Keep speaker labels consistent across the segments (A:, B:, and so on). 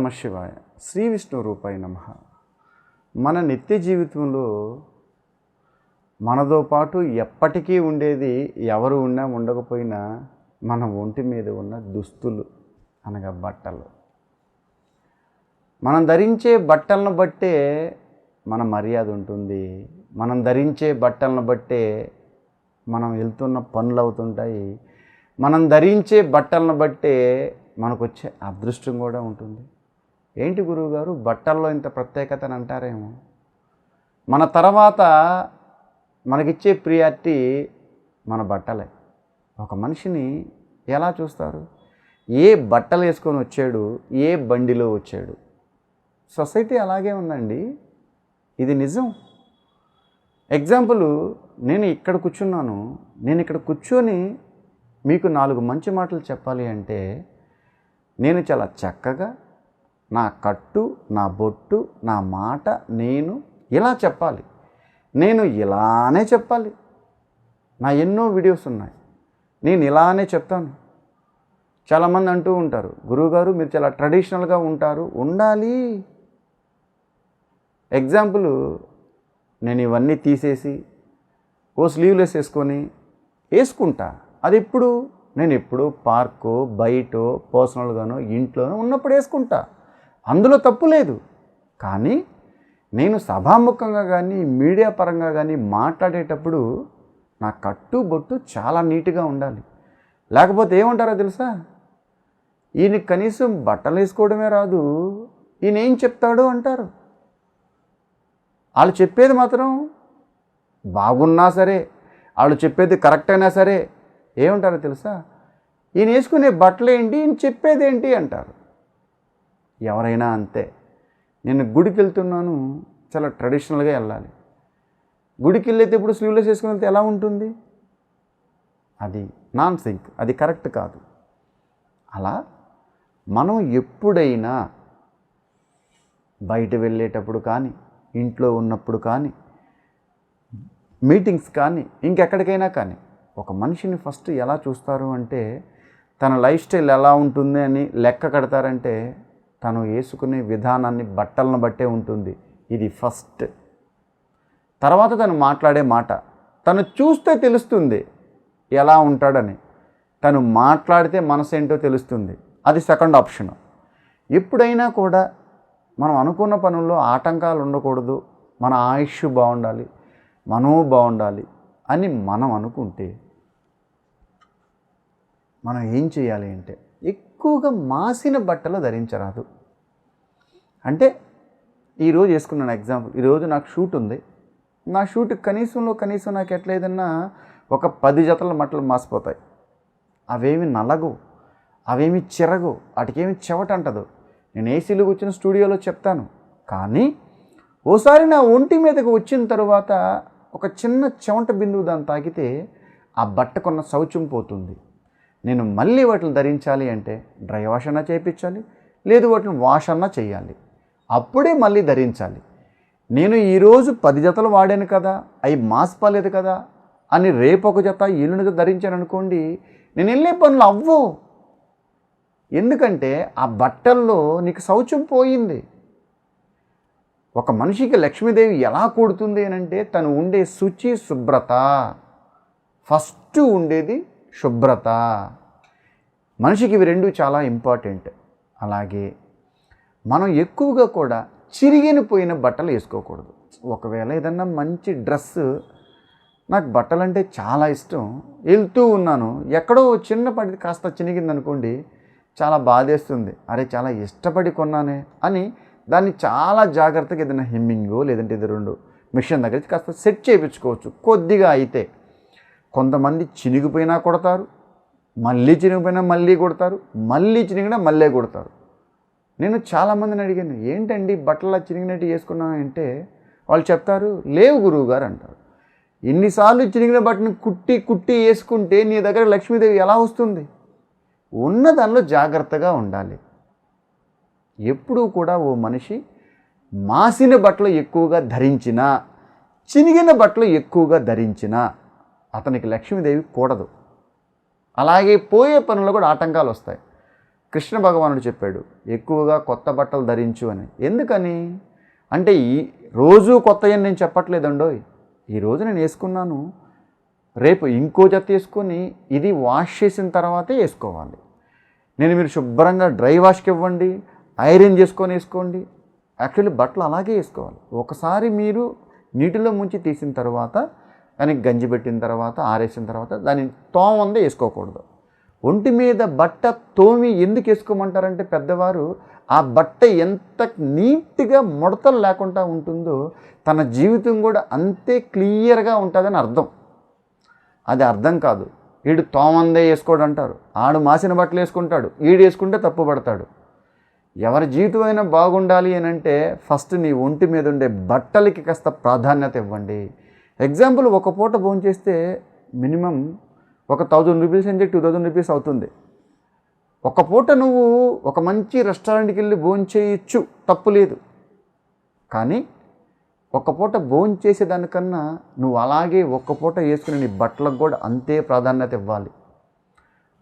A: నమ శివాయ శ్రీ విష్ణు రూపాయి నమ. మన నిత్య జీవితంలో మనతో పాటు ఎప్పటికీ ఉండేది ఎవరు ఉన్నా ఉండకపోయినా మన ఒంటి మీద ఉన్న దుస్తులు అనగా బట్టలు. మనం ధరించే బట్టలను బట్టే మన మర్యాద ఉంటుంది. మనం ధరించే బట్టలను బట్టే మనం వెళ్తున్న పనులు అవుతుంటాయి. మనం ధరించే బట్టలను బట్టే మనకు వచ్చే అదృష్టం కూడా ఉంటుంది. ఏంటి గురువుగారు? బట్టల్లో ఇంత ప్రత్యేకత అని అంటారేమో? మన తర్వాత మనకిచ్చే ప్రియారిటీ మన బట్టలే. ఒక మనిషిని ఎలా చూస్తారు? ఏ బట్టలు వేసుకొని వచ్చాడు? ఏ బండిలో వచ్చాడు? సొసైటీ అలాగే ఉందండి. ఇది నిజం. ఎగ్జాంపుల్ నేను ఇక్కడ కూర్చున్నాను. నేను ఇక్కడ కూర్చొని మీకు నాలుగు మంచి మాటలు చెప్పాలి అంటే నేను చాలా చక్కగా నా కట్టు నా బొట్టు నా మాట నేను ఇలా చెప్పాలి. నేను ఇలానే చెప్పాలి. నా ఎన్నో వీడియోస్ ఉన్నాయి. నేను ఇలానే చెప్తాను. చాలామంది అంటూ ఉంటారు గురువుగారు మీరు చాలా ట్రెడిషనల్గా ఉంటారు ఉండాలి. ఎగ్జాంపుల్ నేను ఇవన్నీ తీసేసి ఓ స్లీవ్లెస్ వేసుకొని వేసుకుంటా. అది ఎప్పుడు? నేను ఎప్పుడు పార్కో బయటో పర్సనల్గానో ఇంట్లోనో ఉన్నప్పుడు వేసుకుంటా. అందులో తప్పు లేదు. కానీ నేను సభాముఖంగా కానీ మీడియా పరంగా కానీ మాట్లాడేటప్పుడు నా కట్టుబొట్టు చాలా నీట్గా ఉండాలి. లేకపోతే ఏమంటారో తెలుసా? ఈయన కనీసం బట్టలు వేసుకోవడమే రాదు. ఈయన ఏం చెప్తాడు అంటారు. వాళ్ళు చెప్పేది మాత్రం బాగున్నా సరే వాళ్ళు చెప్పేది కరెక్ట్ అయినా సరే ఏమంటారో తెలుసా? ఈయన వేసుకునే బట్టలు ఏంటి ఈయన చెప్పేది ఏంటి అంటారు. ఎవరైనా అంతే. నేను గుడికి వెళ్తున్నాను చాలా ట్రెడిషనల్గా వెళ్ళాలి. గుడికి వెళ్ళేది ఇప్పుడు స్లీవ్లెస్ వేసుకుని వెళ్తే ఎలా ఉంటుంది? అది నాన్ సింక్ అది కరెక్ట్ కాదు. అలా మనం ఎప్పుడైనా బయట వెళ్ళేటప్పుడు కానీ ఇంట్లో ఉన్నప్పుడు కానీ మీటింగ్స్ కానీ ఇంకెక్కడికైనా కానీ ఒక మనిషిని ఫస్ట్ ఎలా చూస్తారు అంటే తన లైఫ్ స్టైల్ ఎలా ఉంటుంది అని లెక్క కడతారంటే తను వేసుకునే విధానాన్ని బట్టలను బట్టే ఉంటుంది. ఇది ఫస్ట్. తర్వాత తను మాట్లాడే మాట తను చూస్తే తెలుస్తుంది ఎలా ఉంటాడని. తను మాట్లాడితే మనసు ఏంటో తెలుస్తుంది. అది సెకండ్ ఆప్షన్. ఎప్పుడైనా కూడా మనం అనుకున్న పనుల్లో ఆటంకాలు ఉండకూడదు. మన ఆయుష్ బాగుండాలి మనము బాగుండాలి అని మనం అనుకుంటే మనం ఏం చేయాలి అంటే ఎక్కువగా మాసిన బట్టలు ధరించరాదు. అంటే ఈరోజు వేసుకున్నాను ఎగ్జాంపుల్ ఈరోజు నాకు షూట్ ఉంది. నా షూట్ కనీసంలో కనీసం నాకు ఎట్లయిదన్నా ఒక పది జతల మట్టలు మాసిపోతాయి. అవేమి నలగు అవేమి చిరగు వాటికేమి చెవట అంటదు. నేను ఏసీలో కూర్చుని స్టూడియోలో చెప్తాను. కానీ ఓసారి నా ఒంటి మీదకు వచ్చిన తర్వాత ఒక చిన్న చెమట బిందువు దాన్ని తాకితే ఆ బట్టకున్న శౌచం పోతుంది. నేను మళ్ళీ వాటిని ధరించాలి అంటే డ్రై వాష్ అన్నా చేయించాలి లేదు వాటిని వాష్ అన్నా చేయాలి. అప్పుడే మళ్ళీ ధరించాలి. నేను ఈరోజు పది జతలు వాడాను కదా అవి మాసిపోలేదు కదా అని రేపు ఒక జత ఎల్లుండి ధరించాను అనుకోండి నేను వెళ్ళే పనులు అవ్వవు ఎందుకంటే ఆ బట్టల్లో నీకు శౌచం పోయింది. ఒక మనిషికి లక్ష్మీదేవి ఎలా కూడుతుంది అని అంటే తను ఉండే శుచి శుభ్రత. ఫస్ట్ ఉండేది శుభ్రత. మనిషికి ఇవి రెండు చాలా ఇంపార్టెంట్. అలాగే మనం ఎక్కువగా కూడా చిరిగిపోయిన బట్టలు వేసుకోకూడదు. ఒకవేళ ఏదన్నా మంచి డ్రెస్ నాకు బట్టలు అంటే చాలా ఇష్టం. వెళ్తూ ఉన్నాను. ఎక్కడో చిన్నపడి కాస్త చినిగిందనుకోండి చాలా బాధేస్తుంది. అరే చాలా ఇష్టపడి కొన్నానే అని దాన్ని చాలా జాగ్రత్తగా ఏదైనా హెమ్మింగో లేదంటే ఇది రెండు మిషన్ దగ్గర కాస్త సెట్ చేయించుకోవచ్చు. కొద్దిగా అయితే. కొంతమంది చినిగిపోయినా కొడతారు మళ్ళీ చినిగిపోయినా మళ్ళీ కొడతారు మళ్ళీ చినిగినా మళ్ళీ కొడతారు. నేను చాలామందిని అడిగాను ఏంటండి బట్టలు చినిగినట్టు వేసుకున్నాను అంటే వాళ్ళు చెప్తారు లేవు గురువు గారు అంటారు. ఎన్నిసార్లు చినిగిన బట్టను కుట్టి కుట్టి వేసుకుంటే నీ దగ్గర లక్ష్మీదేవి ఎలా వస్తుంది? ఉన్న దానిలో జాగ్రత్తగా ఉండాలి. ఎప్పుడూ కూడా ఓ మనిషి మాసిన బట్టలు ఎక్కువగా ధరించినా చినిగిన బట్టలు ఎక్కువగా ధరించినా అతనికి లక్ష్మీదేవి కూడదు. అలాగే పోయే పనుల్లో కూడా ఆటంకాలు వస్తాయి. కృష్ణ భగవానుడు చెప్పాడు ఎక్కువగా కొత్త బట్టలు ధరించు అని. ఎందుకని? అంటే ఈ రోజు కొత్తయని నేను చెప్పట్లేదండోయ్ ఈరోజు నేను వేసుకున్నాను. రేపు ఇంకో జత వేసుకొని ఇది వాష్ చేసిన తర్వాతే వేసుకోవాలి. నేను మీరు శుభ్రంగా డ్రై వాష్కి ఇవ్వండి ఐరన్ చేసుకొని వేసుకోండి. యాక్చువల్లీ బట్టలు అలాగే వేసుకోవాలి. ఒకసారి మీరు నీటిలో ముంచి తీసిన తర్వాత దానికి గంజి పెట్టిన తర్వాత ఆరేసిన తర్వాత దాన్ని తోమందే వేసుకోకూడదు. ఒంటి మీద బట్ట తోమి ఎందుకు వేసుకోమంటారంటే పెద్దవారు ఆ బట్ట ఎంత నీట్గా ముడతలు లేకుండా ఉంటుందో తన జీవితం కూడా అంతే క్లియర్గా ఉంటుందని అర్థం. అది అర్థం కాదు. వీడు తోమందే వేసుకోడు అంటారు ఆడు మాసిన బట్టలు వేసుకుంటాడు. వీడు వేసుకుంటే తప్పు పడతాడు. ఎవరి జీవితం అయినా బాగుండాలి అని అంటే ఫస్ట్ నీ ఒంటి మీద ఉండే బట్టలకి కాస్త ప్రాధాన్యత ఇవ్వండి. ఎగ్జాంపుల్ ఒక పూట భోంచేస్తే మినిమం ఒక థౌజండ్ రూపీస్ అంటే టూ థౌజండ్ రూపీస్ అవుతుంది. ఒక పూట నువ్వు ఒక మంచి రెస్టారెంట్కి వెళ్ళి భోంచేయచ్చు తప్పు లేదు. కానీ ఒక పూట భోజనం చేసేదానికన్నా నువ్వు అలాగే ఒక్క పూట వేసుకుని నీ బట్టలకు కూడా అంతే ప్రాధాన్యత ఇవ్వాలి.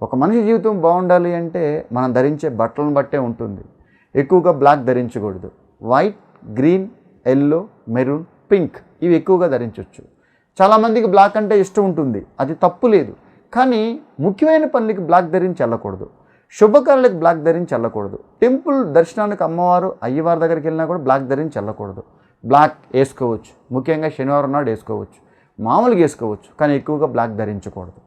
A: ఒక మనిషి జీవితం బాగుండాలి అంటే మనం ధరించే బట్టలను బట్టే ఉంటుంది. ఎక్కువగా black ధరించకూడదు. White green yellow maroon pink ఇవి ఎక్కువగా ధరించవచ్చు చాలామందికి బ్లాక్ అంటే ఇష్టం ఉంటుంది. అది తప్పు లేదు. కానీ ముఖ్యమైన పనులకి బ్లాక్ ధరించి వెళ్ళకూడదు. శుభకార్యాలకు బ్లాక్ ధరించి వెళ్ళకూడదు. టెంపుల్ దర్శనానికి అమ్మవారు అయ్యవారి దగ్గరికి వెళ్ళినా కూడా బ్లాక్ ధరించి వెళ్ళకూడదు. బ్లాక్ వేసుకోవచ్చు. ముఖ్యంగా శనివారం నాడు వేసుకోవచ్చు. మామూలుగా వేసుకోవచ్చు. కానీ ఎక్కువగా బ్లాక్ ధరించకూడదు.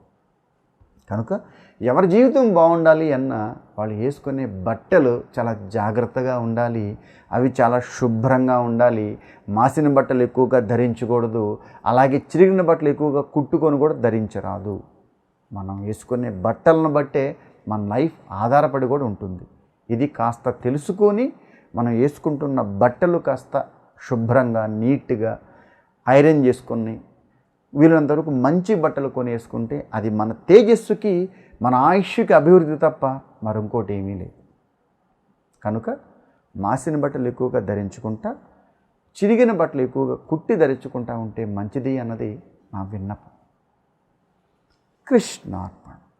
A: కనుక ఎవరి జీవితం బాగుండాలి అన్న వాళ్ళు వేసుకునే బట్టలు చాలా జాగ్రత్తగా ఉండాలి. అవి చాలా శుభ్రంగా ఉండాలి. మాసిన బట్టలు ఎక్కువగా ధరించకూడదు. అలాగే చిరిగిన బట్టలు ఎక్కువగా కుట్టుకొని కూడా ధరించరాదు. మనం వేసుకునే బట్టలను బట్టే మన లైఫ్ ఆధారపడి కూడా ఉంటుంది. ఇది కాస్త తెలుసుకొని మనం వేసుకుంటున్న బట్టలు కాస్త శుభ్రంగా నీట్గా ఐరన్ చేసుకొని వీళ్ళంత వరకు మంచి బట్టలు కొని వేసుకుంటే అది మన తేజస్సుకి మన ఆయుష్కి అభివృద్ధి తప్ప మరింకోటి ఏమీ లేదు. కనుక మాసిన బట్టలు ఎక్కువగా ధరించుకుంటా చిరిగిన బట్టలు ఎక్కువగా కుట్టి ధరించుకుంటా ఉంటే మంచిది అన్నది నా విన్నపం. కృష్ణార్పణ.